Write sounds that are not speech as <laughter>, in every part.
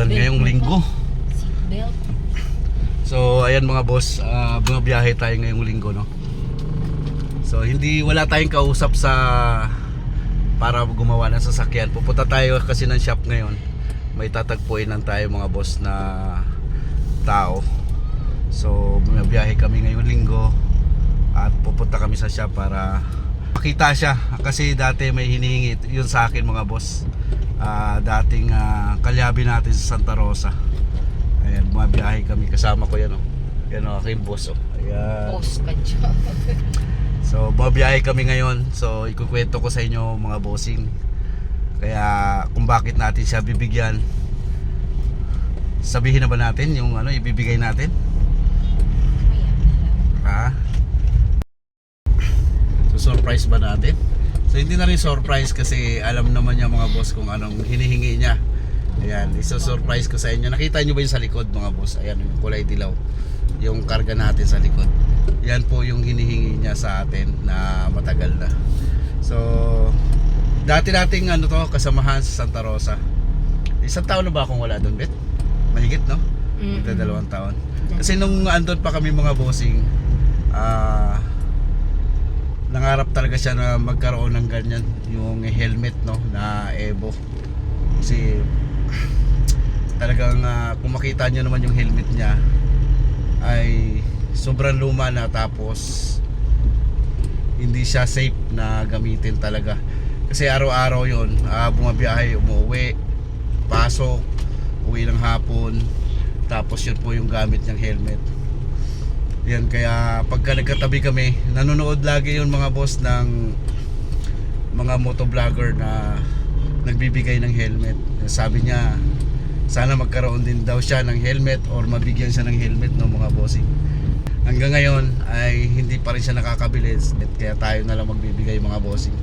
umuulan ngayong linggo. So ayan mga boss, uh, bumabiyahe tayo ngayong linggo no. So hindi wala tayong kausap sa para gumawa ng sasakyan. Pupunta tayo kasi ng shop ngayon. May tatagpuin lang tayo mga boss na tao. So bumabiyahe kami ngayong linggo at pupunta kami sa shop para makita siya kasi dati may hinihingi yun sa akin mga boss. Ah, dating ah, kalyabi natin sa Santa Rosa. Ayan, bumabiyahe kami. Kasama ko yan, oh. Yan, oh, aking boss, oh. Ayan. Post ka dyan. <laughs> So, bumabiyahe kami ngayon. So, ikukwento ko sa inyo, mga bossing. Kaya, kung bakit natin siya bibigyan. Sabihin na ba natin yung ano, ibibigay natin? Ha? So, surprise ba natin? So, hindi na rin surprise kasi alam naman niya mga boss kung anong hinihingi niya. Ayan, iso-surprise ko sa inyo. Nakita niyo ba yung sa likod mga boss? Ayan, yung kulay dilaw. Yung karga natin sa likod. Yan po yung hinihingi niya sa atin na matagal na. So, dati nating ano to, kasamahan sa Santa Rosa. Isang taon na ba akong wala doon, Bet? Mahigit, no? Ito dalawang taon. Kasi nung andun pa kami mga bossing, ah nangarap talaga siya na magkaroon ng ganyan, yung helmet no na Evo. Kasi talagang ah, kung makita niyo naman yung helmet niya ay sobrang luma na tapos hindi siya safe na gamitin talaga. Kasi araw-araw 'yon, ah, bumabiyahe, umuwi, pasok, uwi ng hapon, tapos yun po yung gamit niyang helmet. Yan kaya pagka nagkatabi kami, nanonood lagi yun mga boss ng mga motovlogger na nagbibigay ng helmet. Sabi niya, sana magkaroon din daw siya ng helmet or mabigyan siya ng helmet no mga bossing. Hanggang ngayon ay hindi pa rin siya nakakabili kaya tayo na lang magbibigay mga bossing.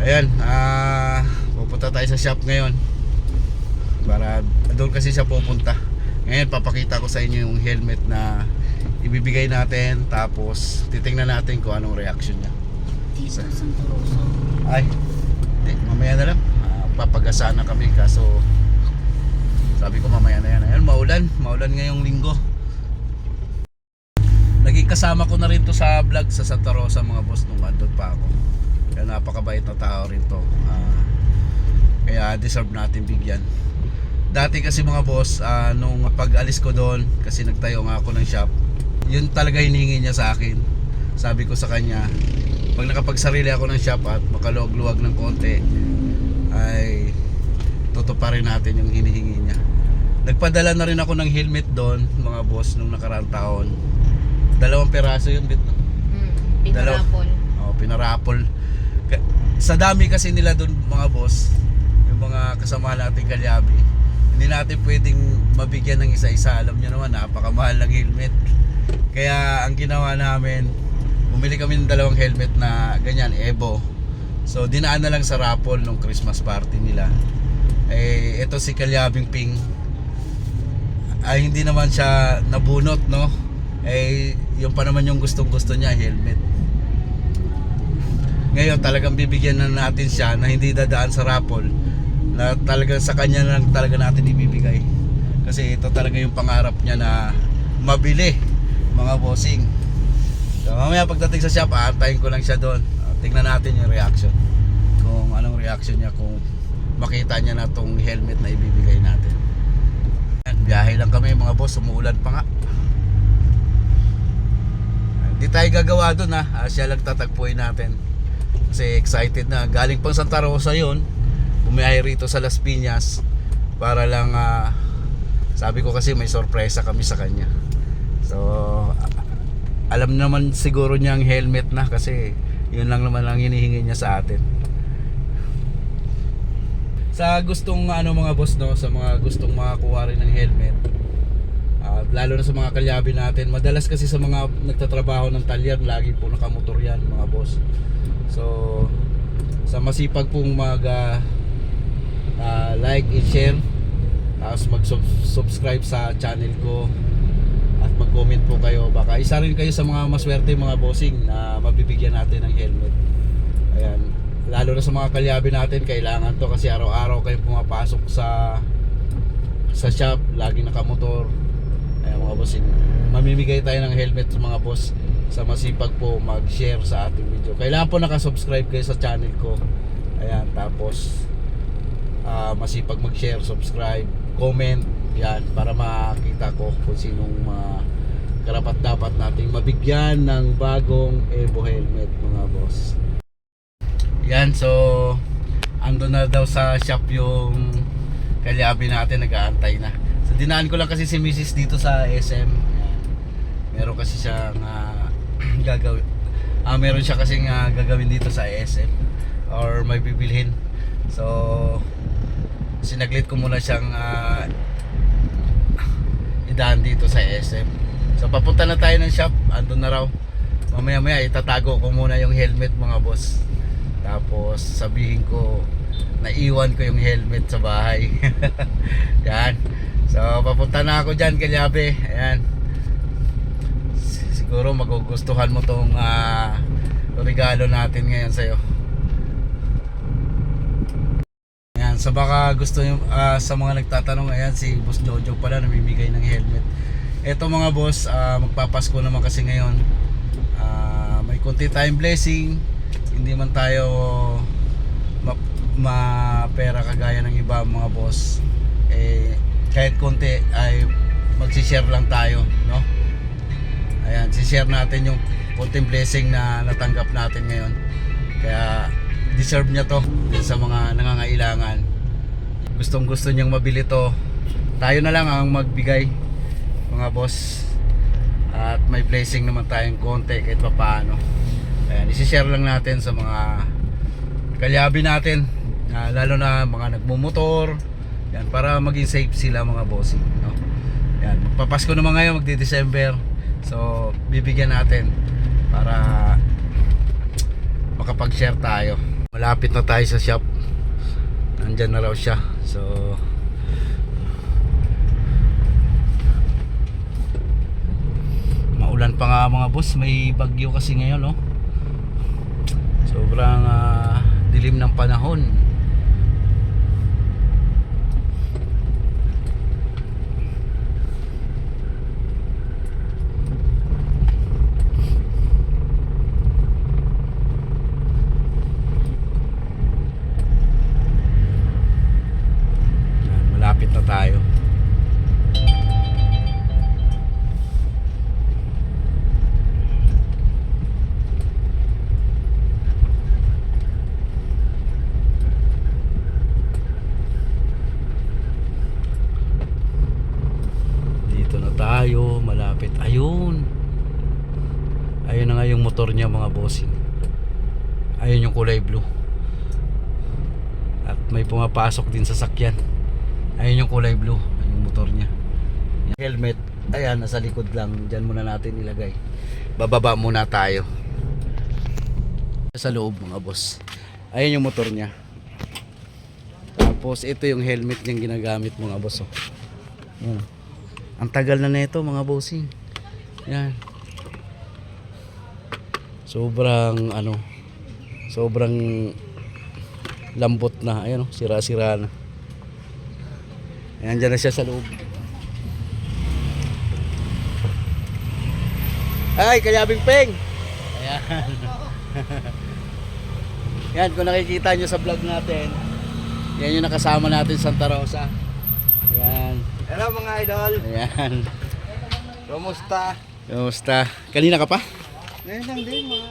Ayan, ah pupunta tayo sa shop ngayon para doon kasi siya pupunta ngayon papakita ko sa inyo yung helmet na ibibigay natin. Tapos titingnan natin kung anong reaction niya. Dito, Rosa. ay di, mamaya na lang. Ah, papagasaan na kami kaso sabi ko mamaya na yan. Ayun maulan. Maulan ngayong linggo. Naging kasama ko na rin to sa vlog sa Santa Rosa mga boss nung andun pa ako. Kaya napakabait na tao rin to. Ah, kaya deserve natin bigyan dati kasi mga boss ah, nung pag-alis ko doon kasi nagtayo nga ako ng shop yun talaga hinihingi niya sa akin sabi ko sa kanya pag nakapagsarili ako ng shop at makaluwag-luwag ng konti ay tutuparin natin yung hinihingi niya nagpadala na rin ako ng helmet doon mga boss nung nakaraang taon dalawang peraso yun bit no? Mm, pinarapol. Oh, pinarapol. Sa dami kasi nila doon mga boss, yung mga kasama nating kalyabi, hindi natin pwedeng mabigyan ng isa-isa. Alam nyo naman, napakamahal ng helmet. Kaya ang ginawa namin, bumili kami ng dalawang helmet na ganyan, Evo. So dinaan na lang sa raffle nung Christmas party nila. Eh, ito si Kalyabing Ping. Ay hindi naman siya nabunot, no? Eh, yung pa naman yung gustong gusto niya, helmet. Ngayon talagang bibigyan na natin siya na hindi dadaan sa raffle na talagang sa kanya lang talaga natin ibibigay. Kasi ito talaga yung pangarap niya na mabili mga bossing. So mamaya pagdating sa shop aantayin ko lang siya doon. Ah, tingnan natin yung reaction. Kung anong reaction niya kung makita niya na tong helmet na ibibigay natin. Yan, biyahe lang kami mga boss. Umuulan pa nga. Hindi tayo gagawa doon ha? Ah, siya lang tatagpuin natin. Kasi excited na. Galing pang Santa Rosa yun bumiyahe rito sa Las Piñas para lang ah, sabi ko kasi may sorpresa kami sa kanya. So alam naman siguro niya ang helmet na kasi yun lang naman ang hinihingi niya sa atin. Sa gustong ano mga boss no? Sa mga gustong makakuha rin ng helmet at lalo na sa mga kalyabi natin. Madalas kasi sa mga nagtatrabaho ng talyer lagi po nakamotor yan mga boss. So sa masipag pong mag ah, ah, like and share tapos mag subscribe sa channel ko at mag comment po kayo baka isa rin kayo sa mga maswerte mga bossing na mabibigyan natin ng helmet ayan lalo na sa mga kalyabi natin kailangan to kasi araw-araw kayong pumapasok sa sa shop, lagi nakamotor. Ayan mga boss, mamimigay tayo ng helmet sa mga boss sa masipag po mag-share sa ating video. Kailangan po nakasubscribe kayo sa channel ko. Ayan, tapos ah, masipag mag-share, subscribe, comment, yan, para makita ko kung sinong mga karapat dapat nating mabigyan ng bagong Evo helmet mga boss. Yan, so ando na daw sa shop yung kalyabi natin, nag-aantay na. So dinaan ko lang kasi si Mrs. dito sa SM. Yan. Meron kasi siyang ah, <clears throat> gagawin. Ah, meron siya kasi gagawin dito sa SM or may bibilhin. So sinaglit ko muna siyang ah, idaan dito sa SM. So papunta na tayo ng shop, andun na raw. Mamaya maya itatago ko muna yung helmet mga boss. Tapos sabihin ko naiwan ko yung helmet sa bahay. <laughs> Yan. So papunta na ako diyan Kalyabe. Ayan. S- Siguro magugustuhan mo tong ah, regalo natin ngayon sa'yo. Ayan, sa baka gusto nyo, ah, sa mga nagtatanong, ayan, si Boss Jojo pala namimigay ng helmet. Eto mga boss, ah, magpapasko naman kasi ngayon. Ah, may konti tayong blessing. Hindi man tayo ma, ma- kagaya ng iba mga boss. Eh, kahit konti ay magsishare lang tayo, no? Ayan, share natin yung konting blessing na natanggap natin ngayon. Kaya deserve niya to sa mga nangangailangan. Gustong gusto niyang mabili to. Tayo na lang ang magbigay mga boss. At may blessing naman tayong konti kahit pa paano. Ayan, isi-share lang natin sa mga kalyabi natin. na lalo na mga nagmumotor. Yan, para maging safe sila mga bossing. No? Yan, magpapasko naman ngayon, magdi-December. So, bibigyan natin para makapag-share tayo. Malapit na tayo sa shop. Nandyan na raw siya. So, maulan pa nga mga boss. May bagyo kasi ngayon, no? Sobrang ah, dilim ng panahon. Yan, malapit na tayo. Dito na tayo, malapit. Ayun. Ayun na nga yung motor bossing. Ayun yung kulay blue. At may pumapasok din sa sakyan. Ayun yung kulay blue. Yung motor niya. Helmet, ayan, nasa likod lang. Diyan muna natin ilagay. Bababa muna tayo. Sa loob mga boss. Ayun yung motor niya. Tapos ito yung helmet niyang ginagamit mga boss. Oh. Ang tagal na nito mga bossing. Yan. Sobrang ano, sobrang lambot na. Ayan oh, sira-sira na. Ayan, dyan na siya sa loob. Ay, kayabing peng! Ayan. <laughs> yan, kung nakikita nyo sa vlog natin, yan yung nakasama natin sa Santa Rosa. Ayan. Hello mga idol. Ayan. Kumusta? Kamusta? Kanina ka pa? Ngayon lang din, mga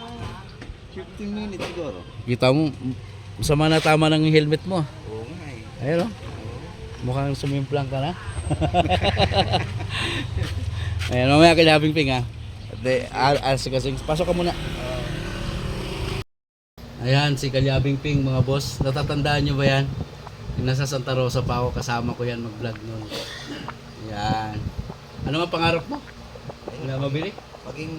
15 minutes siguro. Kita mo, sama na tama ng helmet mo. Oo nga eh. Ayun oh. Mukhang sumimplang ka na. <laughs> Ayan, mamaya kalabing ping ha. At eh, al al kasing pasok ka muna. Ayan, si Kalyabing Ping mga boss. Natatandaan nyo ba yan? Nasa Santa Rosa pa ako, kasama ko yan mag-vlog noon. Yan. Ano nga pangarap mo? Wala mabili? Maging,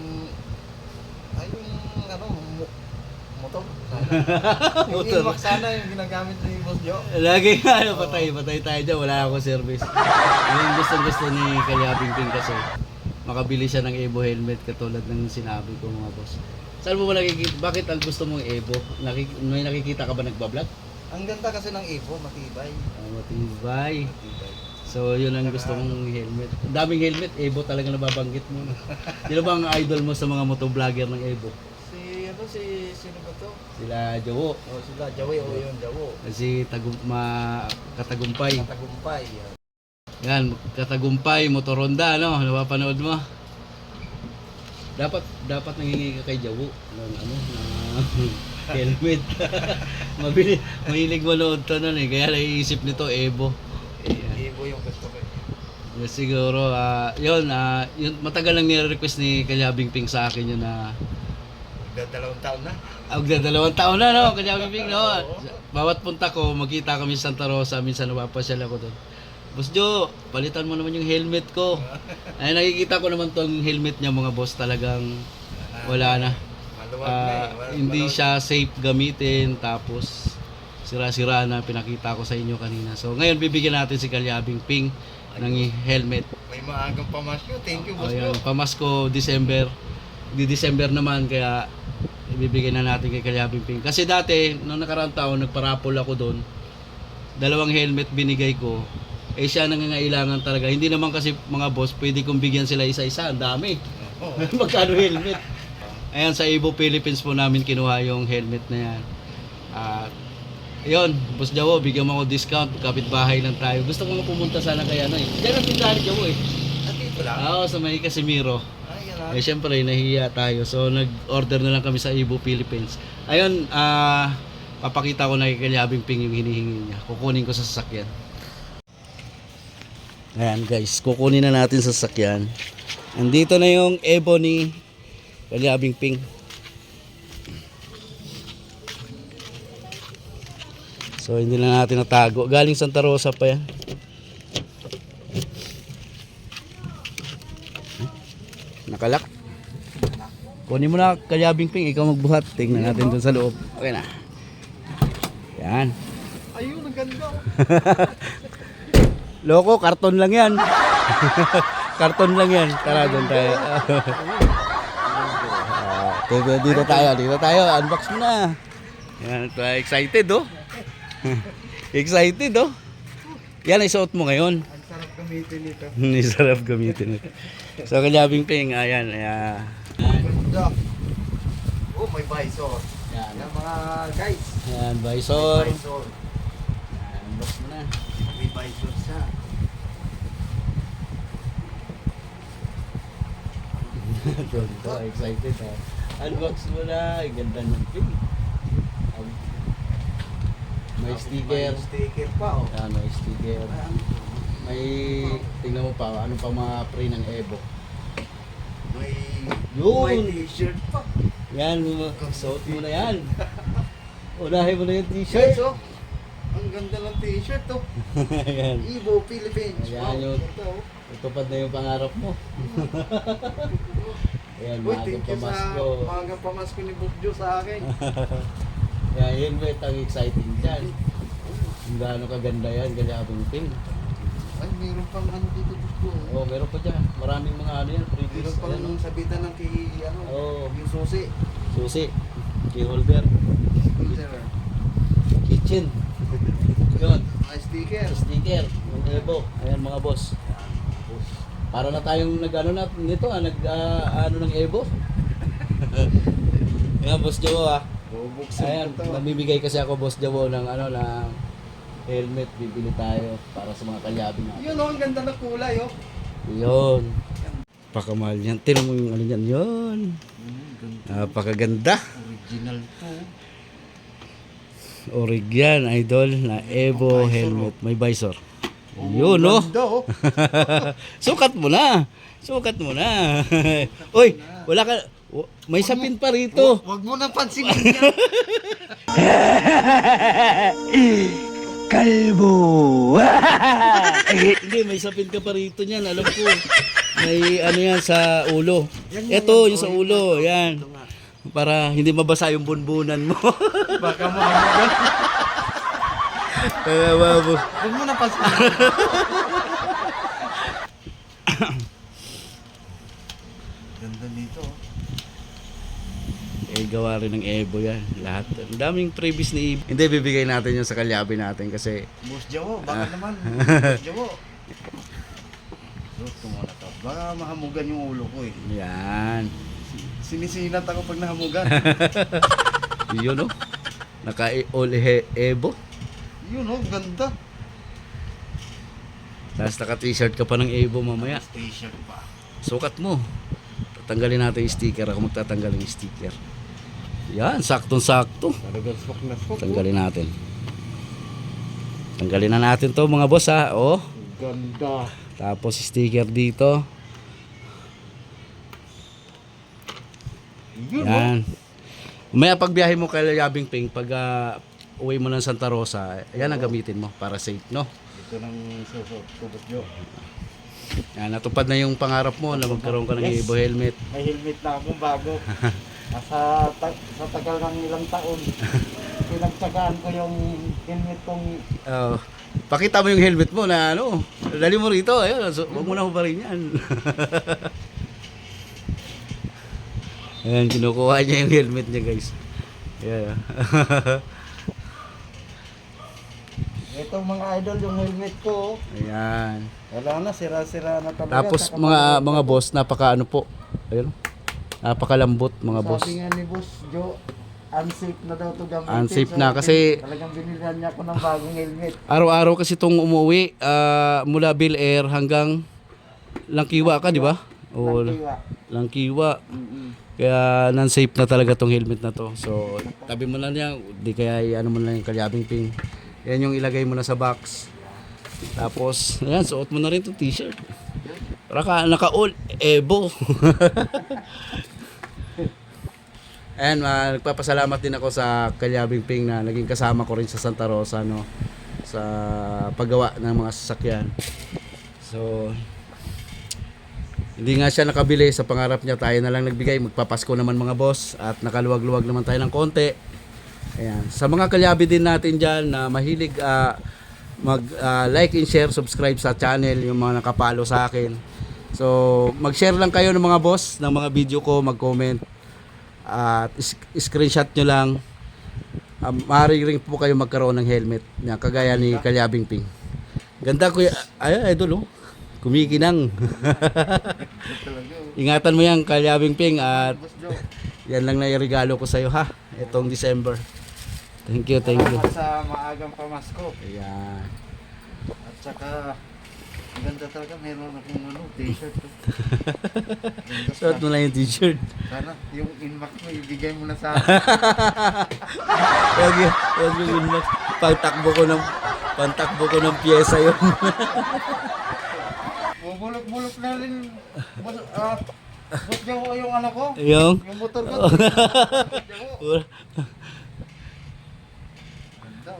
ay yung ano, mo- motor. <laughs> yung Motor. Inmax sana yung ginagamit ni Boss Joe. Lagi nga, ano, patay, patay tayo dyan. Wala akong service. Yung gusto gusto ni Kalyabing Ping kasi makabili siya ng Evo helmet katulad ng sinabi ko mga boss. Saan mo ba nakikita? Bakit ang gusto mong Evo? Nakik may nakikita ka ba nagbablog? Ang ganda kasi ng Evo, matibay. Ah, matibay. Matibay. So, yun ang gusto kong helmet. Ang daming helmet, Evo talaga nababanggit mo. <laughs> Sino ba ang idol mo sa mga motovlogger ng Evo? Si, ano, si, sino ba to? Sila Jowo, Oh, sila, Jawi, o yun, Jawo. si Tagum ma Katagumpay. Tagumpay. Yan, Katagumpay, Motoronda, ano? Napapanood mo? Dapat dapat nangingi ka kay Jawo ng ano, ng <laughs> helmet. <laughs> Mabili, mahilig manood to nun eh. Kaya naiisip nito Evo. Ayan. Ibo yung gusto ko. eh. Yes, siguro, ah, yun, ah, yun, matagal lang nire-request ni Kalyabing Ping sa akin yun na Dalawang taon na. Ah, dalawang taon na, no? Kalyabing Ping, no? <laughs> Bawat punta ko, magkita kami sa Santa Rosa, minsan napapasyal ako doon. Boss Jo, palitan mo naman yung helmet ko. <laughs> Ay, nakikita ko naman tong helmet niya mga boss talagang wala na. Maluwag na Ah, eh. Hindi maluwag. siya safe gamitin tapos sira-sira na pinakita ko sa inyo kanina. So ngayon bibigyan natin si Kalyabing Ping ng helmet. May maagang pamasyo. Thank you, boss. Ayan, pamasko December. Di December naman kaya ibibigay na natin kay Kalyabing Ping. Kasi dati nung nakaraang taon nagparapol ako doon. Dalawang helmet binigay ko. Eh siya nangangailangan talaga. Hindi naman kasi mga boss pwede kong bigyan sila isa-isa. Ang dami. Oo. <laughs> Magkano helmet? Ayan, sa Evo Philippines po namin kinuha yung helmet na yan. At, yun, Boss Jawo, bigyan mo ako discount. Kapitbahay lang tayo. Gusto ko nga pumunta sana kay ano eh. Diyan ang tindahan Jawo eh. At ito lang. Oo, sa may Casimiro. Ay, lang. Eh, syempre, nahihiya tayo. So, nag-order na lang kami sa Evo Philippines. Ayun, ah, papakita ko na kay Kalyabing Ping yung hinihingi niya. Kukunin ko sa sasakyan. Ayan guys, kukunin na natin sa sasakyan. Andito na yung Evo ni Kalyabing Ping. So, hindi na natin natago. Galing Santa Rosa pa yan. Nakalak. Kunin mo na Kalyabing Ping, ikaw magbuhat. Tingnan natin dun sa loob. Okay na. Yan. Ayun, ang ganda. oh. <laughs> Loko, karton lang yan. <laughs> karton lang yan. Tara, doon tayo. <laughs> Ah, dito, dito tayo, dito tayo. Unbox mo na. Yan, excited oh. <laughs> excited oh. Yan, isuot mo ngayon. Ang sarap gamitin ito. Hindi <laughs> sarap gamitin ito. So, kalyabing ping, ayan. ayan. Oh, may visor. Yan, Yan mga guys. ayan, visor. May visor. Ayan, Unbox mo na. May visor siya. <laughs> Tonto, excited ha. Unbox mo na. Ang ganda ng ping. May sticker. May sticker pa oh. Yan, may sticker. May, tingnan mo pa, ano pa mga pre ng Evo. May, Yun. may t-shirt pa. Yan, suot mo na yan. <laughs> Unahin mo na yung t-shirt. oh. Ang ganda ng t-shirt oh. <laughs> Ayan. Evo Philippines. Ayan, Wow, yun. ito oh. Tutupad na yung pangarap mo. <laughs> Ayan, Uy, thank you sa pamasko. mga pamasko ni Bukjo sa akin. Kaya helmet ang exciting dyan. Kung gaano kaganda yan, galyabing ping. Ay, meron pang ano dito Bukjo. Oh, meron pa dyan. Maraming mga ano yan, previous. Meron pang Ayan, oh. sabitan ng kay, ano, Oo. yung susi. Susi, key holder, Sir, kitchen. Yun, mga sticker. sticker, yung Evo. Ayan mga boss. Para na tayong nag ano na nito ah, nag ah, ano ng Evo. <laughs> Ayan, boss Jowo ah. Bubuksan Ayan, ko to. namimigay kasi ako boss Jowo ng ano ng helmet bibili tayo para sa mga kalyabing natin. Yun oh, ang ganda ng kulay oh. Yun. Pakamahal yan. Tinan mo yung ano yan. Yun. Napakaganda. Original to. Orig yan, idol, na Evo Visor, helmet. May visor. Yun, no? Ganda oh. <laughs> Sukat mo na. Sukat mo na. <laughs> Uy, wala ka... May sapin pa rito. Wag mo na pansinin yan. <laughs> Kalbo! <laughs> Hindi, may sapin ka pa rito niyan. Alam ko. May ano yan sa ulo. Yan, yan, Ito, yan. yung sa ulo. Yan. Para hindi mabasa yung bunbunan mo. <laughs> Baka mo Kaya babo. Wag mo na pansinin. Ganda dito oh. Eh, gawa rin ng Evo yan. Lahat. Ang daming previous ni Evo. Hindi, bibigay natin yung sa kalyabi natin kasi Boss Jawo, baka naman. <laughs> Boss Jawo. Suot ko muna to. Baka mahamugan yung ulo ko eh. Yan. Sinisilat ako pag nahamugan. <laughs> Yun oh. Naka all he Evo. Yun oh, ganda. Tapos naka t-shirt ka pa ng Evo mamaya. T-shirt pa. Sukat mo. Tatanggalin natin yung sticker. Ako magtatanggal yung sticker. Yan, saktong-sakto. Tanggalin natin. Tanggalin na natin to mga boss ha. Oh. Ganda. Tapos sticker dito. Yun oh. Yan. Maya pagbiyahe mo kay Yabing Ping, pag ah, uwi mo ng Santa Rosa, yan ang gamitin mo para safe, no? Ito ko, Boss Joe. Yan, natupad na yung pangarap mo na magkaroon ka ng Yes. Evo helmet. May helmet na akong bago. <laughs> sa, ta- sa tagal ng ilang taon, <laughs> pinagtsagaan ko yung helmet kong Oh, pakita mo yung helmet mo na ano. Dali mo rito, ayun, so, huwag mo na hubarin yan. <laughs> Ayan, kinukuha niya yung helmet niya, guys. Ayan. <laughs> Itong mga idol, yung helmet ko, Ayan. wala na, sira-sira na talaga. Tapos Saka mga mga boss, napaka ano po. Ayun. Napakalambot mga boss. Sabi nga ni Boss Joe, unsafe na daw to gamitin. Unsafe So, na kasi- Talagang binilihan niya ako ng bagong helmet. Araw-araw kasi itong umuwi ah, mula Bill Air hanggang Langkiwa ka, di ba? O Langkiwa. Langkiwa. Mm-mm. Kaya non-safe na talaga tong helmet na to. So, tabi mo na niya, di kaya ano mo na yung kalyabing ping. Yan yung ilagay mo na sa box. Tapos, ayan, suot mo na rin itong t-shirt. Para ka, naka-all, Evo. <laughs> ayan, ah, nagpapasalamat din ako sa Kalyabing Ping na naging kasama ko rin sa Santa Rosa, no? Sa paggawa ng mga sasakyan. So, hindi nga siya nakabili sa pangarap niya. Tayo na lang nagbigay. Magpapasko naman mga boss. At nakaluwag-luwag naman tayo ng konti. Ayan. Sa mga kalyabi din natin dyan na mahilig ah, mag ah, like and share, subscribe sa channel. Yung mga nakapalo sa akin. So, mag-share lang kayo ng mga boss ng mga video ko. Mag-comment. At screenshot nyo lang. Um, maaari rin po kayo magkaroon ng helmet niya. Kagaya ni Kalyabing Ping. Ganda kuya. Ay, idol oh. Kumikinang. <laughs> Ingatan mo yan, Kalyabing Ping, at yan lang na regalo ko sa'yo ha, itong December. Thank you, thank you. sa maagang pamasko. Ayan. At saka, ang ganda talaga, meron akong ano, t-shirt. <laughs> Ganda Suot mo lang yung t-shirt. Sana, yung inbox mo, ibigay mo na sa akin. <laughs> Huwag yun, huwag yun yun. Pagtakbo ko ng, pagtakbo ko ng pyesa yun. <laughs> Bubulok-bulok na rin. Boss, ah, boss Joe, yung ano ko. yung, Yung motor ko. Boss Joe. Ganda,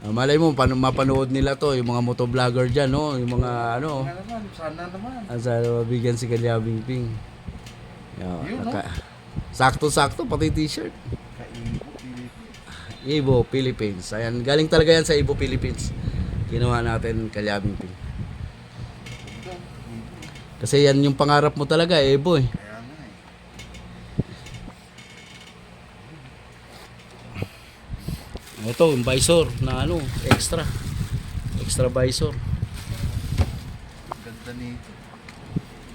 ah, malay mo, pan- mapanood nila to, yung mga motovlogger dyan, no? Yung mga ano, Sana naman, sana naman. asa mabigyan si Kalyabing Ping. Yan, Yun, no? naka- Sakto-sakto, pati t-shirt. Kaibo. Ibo Philippines. Ayan, galing talaga yan sa Ibo Philippines. Ginawa natin Kalyabing Ping. Ibo. Kasi yan yung pangarap mo talaga, Ebo eh. Kaya nga eh. Ito, yung visor na ano, extra. Extra visor. Ganda nito.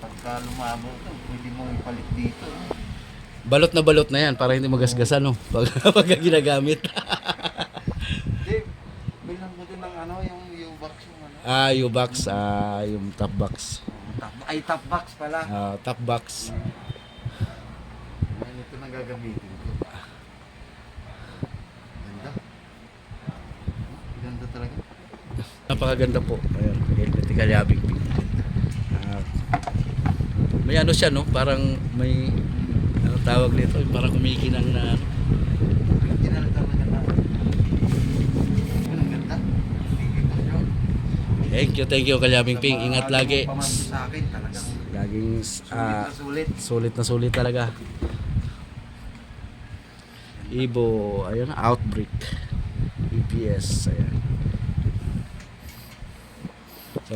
Pagka lumabo to, pwede mong ipalit dito. no? Balot na balot na yan para hindi magasgasan no. Pag, <laughs> pag ginagamit. Hindi, bilang mo din ng ano, yung U-box yung ano. ah, yung box, ah, yung top box. Top, ay, top box pala. Ah, top box. Ngayon ito nang gagamitin ko. Ganda. Ganda talaga. Napakaganda po. Ayan, Kalyabing Ping. Ah, may ano siya no, parang may ano tawag nito, parang kumikinang na ano. Thank you. Thank you, Kalyabing Ping. Ingat lagi. pamangkin sa akin, talagang Laging sulit ah, na sulit. sulit na sulit talaga. Ibo, ayun, outbreak. EPS, ayan.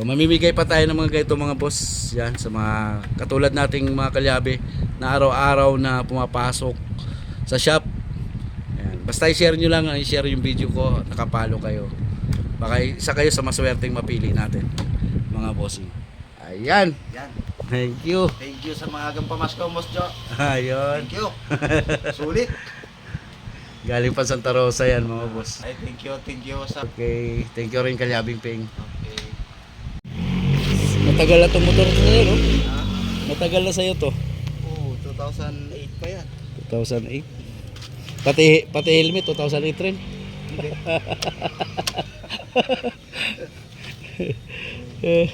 So mamimigay pa tayo ng mga ganito mga boss yan sa mga katulad nating mga kalyabe na araw-araw na pumapasok sa shop. Ayan. Basta i-share nyo lang, i-share yung video ko, nakapalo kayo. Baka isa kayo sa maswerteng mapili natin. mga bossing. Ayan. Yan. Thank you. Thank you sa mga agang pamasko, Boss Jo. Ayun. Thank you. Sulit. <laughs> Galing pa Santa Rosa yan mga boss. Ay, thank you, thank you sa... Okay. Thank you rin Kalyabing Ping. Okay. Matagal na itong motor sa'yo, no? Ha? Matagal na sa'yo to. Oo, 2008 pa yan. 2008. Pati, pati helmet, 2008 rin. Hindi. <laughs>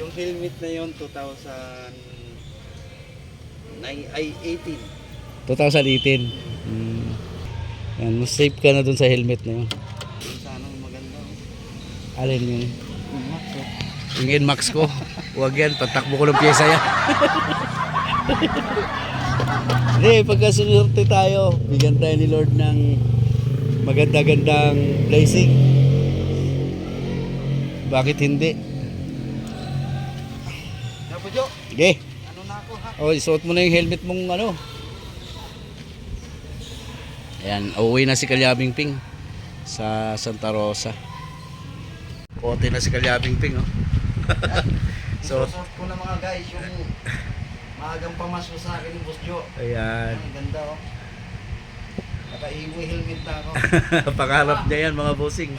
Yung helmet na yun, 2009, ay 18. 2018. Hmm. Yan, mas safe ka na dun sa helmet na yun. Sana maganda. oh. Alin yung, Yung Max, oh. Yung Nmax ko. Huwag yan, patakbo ko ng pyesa yan. Hindi, pagka sinurte tayo, bigyan tayo ni Lord ng maganda-gandang blessing. Bakit hindi? Yan po, Jo. Sige. Ano na ako, ha? O, isuot mo na yung helmet mong ano. Ayan, uuwi na si Kalyabing Ping sa Santa Rosa. Kote na si Kalyabing Ping, oh. So, so, ko na mga guys, yung maagang pamasko sa akin ni Boss Jo. ayan. Ang ganda, oh. Nakaiwi helmet na ako. <laughs> pangarap niya yan, mga bossing.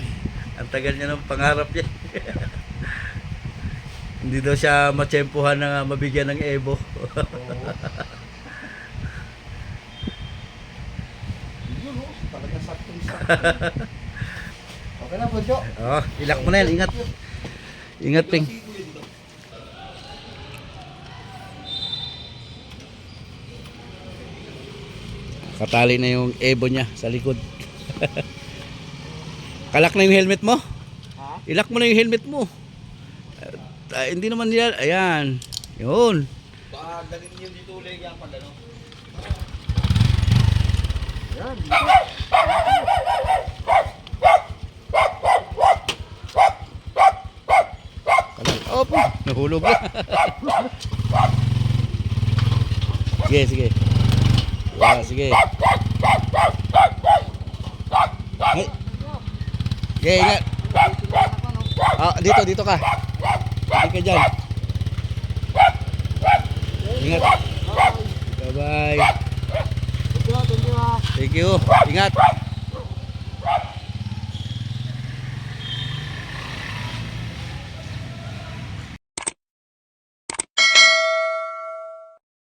Ang tagal niya ng pangarap niya. <laughs> Hindi daw siya matsyempohan na mabigyan ng. Oo. Yun, oh. Talagang saktong-sakto. <laughs> Okay na po, Jo. oh, ilak mo na yan, ingat. Ingat, Ping. Katali na yung Evo niya sa likod. <laughs> Kalak na yung helmet mo? Ha? Ilak mo na yung helmet mo. Ah, hindi naman nila, ayan. Yun. Baka galing yun dito ulit yan pag ano. Yan. Nahulog na. sige, sige. Yeah, sige. Ay. Sige, ingat. Ah, dito, dito ka. Hindi ka dyan. Ingat. Bye-bye. Thank you. Ingat.